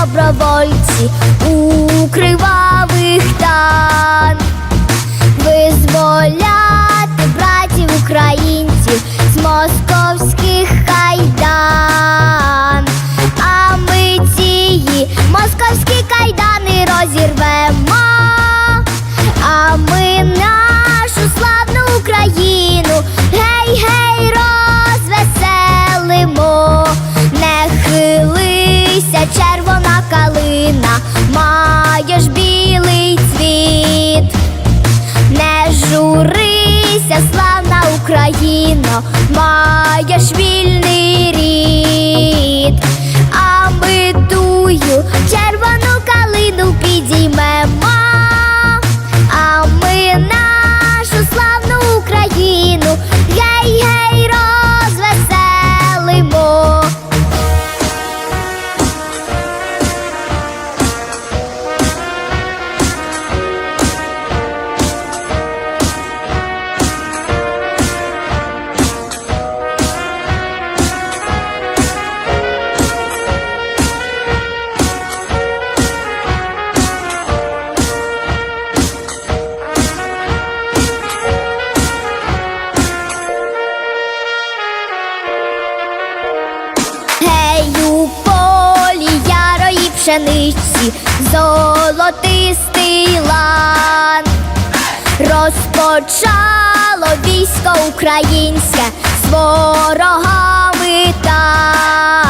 добровольці у кривавих тан визволяти братів Україні. калина, маєш білий цвіт, не журися, славна Україна, маєш вільний рік. пшениці золотистий лан, розпочало військо українське з ворогами там.